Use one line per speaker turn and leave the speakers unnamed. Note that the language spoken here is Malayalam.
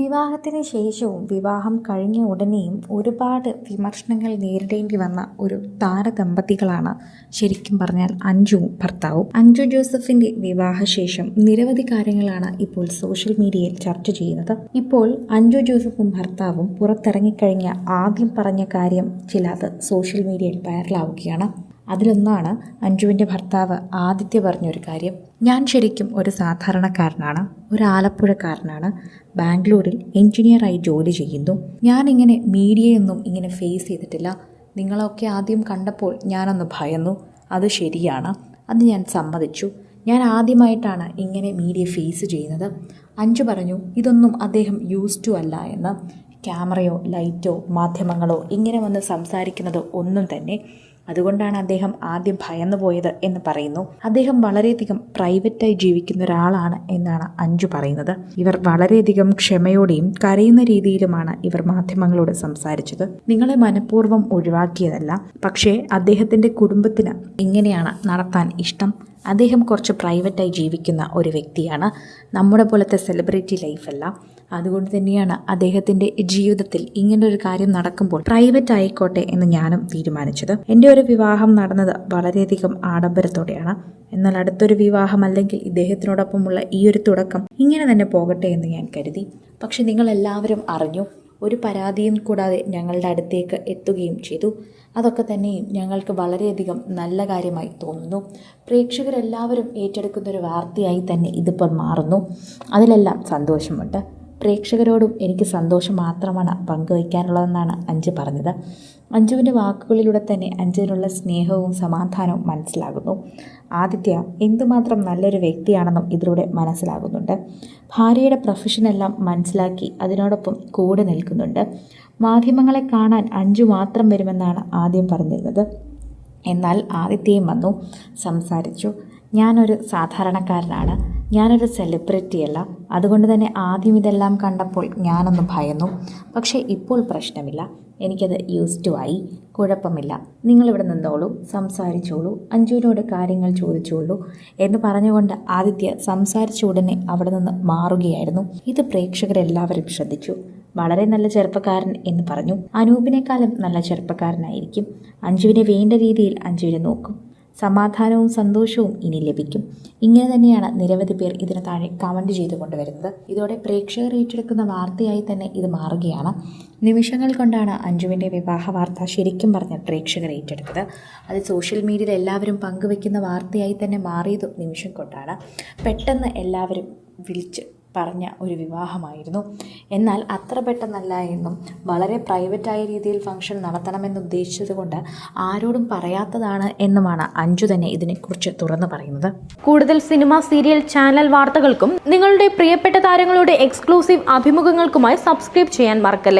വിവാഹത്തിന് ശേഷവും വിവാഹം കഴിഞ്ഞ ഉടനെയും ഒരുപാട് വിമർശനങ്ങൾ നേരിടേണ്ടി വന്ന ഒരു താരദമ്പതികളാണ് ശരിക്കും പറഞ്ഞാൽ അഞ്ജുവും ഭർത്താവും. അഞ്ജു ജോസഫിന്റെ വിവാഹശേഷം നിരവധി കാര്യങ്ങളാണ് ഇപ്പോൾ സോഷ്യൽ മീഡിയയിൽ ചർച്ച ചെയ്യുന്നത്. ഇപ്പോൾ അഞ്ജു ജോസഫും ഭർത്താവും പുറത്തിറങ്ങിക്കഴിഞ്ഞ ആദ്യം പറഞ്ഞ കാര്യം ചിലത് സോഷ്യൽ മീഡിയയിൽ വൈറലാവുകയാണ്. അതിലൊന്നാണ് അഞ്ജുവിന്റെ ഭർത്താവ് ആദിത്യ പറഞ്ഞൊരു കാര്യം. ഞാൻ ശരിക്കും ഒരു സാധാരണക്കാരനാണ് ഒരു ആലപ്പുഴക്കാരനാണ്. ബാംഗ്ലൂരിൽ എൻജിനീയറായി ജോലി ചെയ്യുന്നു. ഞാനിങ്ങനെ മീഡിയയൊന്നും ഇങ്ങനെ ഫേസ് ചെയ്തിട്ടില്ല. നിങ്ങളൊക്കെ ആദ്യം കണ്ടപ്പോൾ ഞാനൊന്ന് ഭയന്നു. അത് ശരിയാണ്. അത് ഞാൻ സമ്മതിച്ചു. ഞാൻ ആദ്യമായിട്ടാണ് ഇങ്ങനെ മീഡിയ ഫേസ് ചെയ്യുന്നത്. അഞ്ചു പറഞ്ഞു ഇതൊന്നും അദ്ദേഹം യൂസ് ടു അല്ല എന്ന്. ക്യാമറയോ ലൈറ്റോ മാധ്യമങ്ങളോ ഇങ്ങനെ വന്ന് സംസാരിക്കുന്നത് ഒന്നും തന്നെ അതുകൊണ്ടാണ് അദ്ദേഹം ആദ്യം ഭയന്നു പോയത് എന്ന് പറയുന്നു. അദ്ദേഹം വളരെയധികം പ്രൈവറ്റായി ജീവിക്കുന്ന ഒരാളാണ് എന്നാണ് അഞ്ജു പറയുന്നത്. ഇവർ വളരെയധികം ക്ഷമയോടെയും കരയുന്ന രീതിയിലുമാണ് ഇവർ മാധ്യമങ്ങളോട് സംസാരിച്ചത്. നിങ്ങളെ മനഃപൂർവം ഒഴിവാക്കിയതല്ല പക്ഷേ അദ്ദേഹത്തിന്റെ കുടുംബത്തിന് ഇങ്ങനെയാണ് നടത്താൻ ഇഷ്ടം. അദ്ദേഹം കുറച്ച് പ്രൈവറ്റായി ജീവിക്കുന്ന ഒരു വ്യക്തിയാണ്. നമ്മുടെ പോലത്തെ സെലിബ്രിറ്റി ലൈഫല്ല. അതുകൊണ്ട് തന്നെയാണ് അദ്ദേഹത്തിന്റെ ജീവിതത്തിൽ ഇങ്ങനൊരു കാര്യം നടക്കുമ്പോൾ പ്രൈവറ്റ് ആയിക്കോട്ടെ എന്ന് ഞാനും തീരുമാനിച്ചത്. എന്റെ ഒരു വിവാഹം നടന്നത് വളരെയധികം ആഡംബരത്തോടെയാണ്. എന്നാൽ അടുത്തൊരു വിവാഹം അല്ലെങ്കിൽ ഇദ്ദേഹത്തിനോടൊപ്പമുള്ള ഈ ഒരു തുടക്കം ഇങ്ങനെ തന്നെ പോകട്ടെ എന്ന് ഞാൻ കരുതി. പക്ഷെ നിങ്ങളെല്ലാവരും അറിഞ്ഞു. ഒരു പരാതിയും കൂടാതെ ഞങ്ങളുടെ അടുത്തേക്ക് എത്തുകയും ചെയ്തു. അതൊക്കെ തന്നെയും ഞങ്ങൾക്ക് വളരെയധികം നല്ല കാര്യമായി തോന്നുന്നു. പ്രേക്ഷകരെല്ലാവരും ഏറ്റെടുക്കുന്ന ഒരു വാർത്തയായി തന്നെ ഇതിപ്പോൾ മാറുന്നു. അതിലെല്ലാം സന്തോഷമുണ്ട്. പ്രേക്ഷകരോടും എനിക്ക് സന്തോഷം മാത്രമാണ് പങ്കുവയ്ക്കാനുള്ളതെന്നാണ് അഞ്ച് പറഞ്ഞത്. അഞ്ജുവിന്റെ വാക്കുകളിലൂടെ തന്നെ അഞ്ജുവിനുള്ള സ്നേഹവും സമാധാനവും മനസ്സിലാകുന്നു. ആദിത്യ എന്തുമാത്രം നല്ലൊരു വ്യക്തിയാണെന്നും ഇതിലൂടെ മനസ്സിലാകുന്നുണ്ട്. ഭാര്യയുടെ പ്രൊഫഷനെല്ലാം മനസ്സിലാക്കി അതിനോടൊപ്പം കൂടെ നിൽക്കുന്നുണ്ട്. മാധ്യമങ്ങളെ കാണാൻ അഞ്ചു മാത്രം വരുമെന്നാണ് ആദ്യം പറഞ്ഞിരുന്നത്. എന്നാൽ ആദിത്യയും വന്നു സംസാരിച്ചു. ഞാനൊരു സാധാരണക്കാരനാണ്. ഞാനൊരു സെലിബ്രിറ്റിയല്ല അതുകൊണ്ട് തന്നെ ആദ്യം ഇതെല്ലാം കണ്ടപ്പോൾ ഞാനൊന്ന് ഭയന്നു. പക്ഷേ ഇപ്പോൾ പ്രശ്നമില്ല. എനിക്കത് യൂസ് ടു ആയി. കുഴപ്പമില്ല. നിങ്ങളിവിടെ നിന്നോളൂ സംസാരിച്ചോളൂ അഞ്ജുവിനോട് കാര്യങ്ങൾ ചോദിച്ചോളൂ എന്ന് പറഞ്ഞുകൊണ്ട് ആദിത്യ സംസാരിച്ച ഉടനെ അവിടെ നിന്ന് മാറുകയായിരുന്നു. ഇത് പ്രേക്ഷകരെല്ലാവരും ശ്രദ്ധിച്ചു. വളരെ നല്ല ചെറുപ്പക്കാരൻ എന്ന് പറഞ്ഞു. അനൂപിനേക്കാളും നല്ല ചെറുപ്പക്കാരനായിരിക്കും. അഞ്ജുവിനെ വേണ്ട രീതിയിൽ അഞ്ജുവിനെ നോക്കും. സമാധാനവും സന്തോഷവും ഇനി ലഭിക്കും. ഇങ്ങനെ തന്നെയാണ് നിരവധി പേർ ഇതിന് താഴെ കമന്റ് ചെയ്തുകൊണ്ട് വരുന്നത് ഇതോടെ പ്രേക്ഷകർ ഏറ്റെടുക്കുന്ന വാർത്തയായി തന്നെ ഇത് മാറുകയാണ്. നിമിഷങ്ങൾ കൊണ്ടാണ് അഞ്ജുവിന്റെ വിവാഹ വാർത്ത ശരിക്കും പറഞ്ഞ പ്രേക്ഷകർ ഏറ്റെടുത്തത്. അത് സോഷ്യൽ മീഡിയയിൽ എല്ലാവരും പങ്കുവെക്കുന്ന വാർത്തയായി തന്നെ മാറിയതും നിമിഷം കൊണ്ടാണ്. പെട്ടെന്ന് എല്ലാവരും വിളിച്ച് പറഞ്ഞ ഒരു വിവാഹമായിരുന്നു. എന്നാൽ അത്ര പെട്ടെന്നല്ല എന്നും വളരെ പ്രൈവറ്റായ രീതിയിൽ ഫംഗ്ഷൻ നടത്തണമെന്ന് ഉദ്ദേശിച്ചതുകൊണ്ട് ആരോടും പറയാത്തതാണ് എന്നുമാണ് അഞ്ജു തന്നെ ഇതിനെക്കുറിച്ച് തുറന്നു പറയുന്നത്.
കൂടുതൽ സിനിമ സീരിയൽ ചാനൽ വാർത്തകൾക്കും നിങ്ങളുടെ പ്രിയപ്പെട്ട താരങ്ങളുടെ എക്സ്ക്ലൂസീവ് അഭിമുഖങ്ങൾക്കുമായി സബ്സ്ക്രൈബ് ചെയ്യാൻ മറക്കല്ലേ?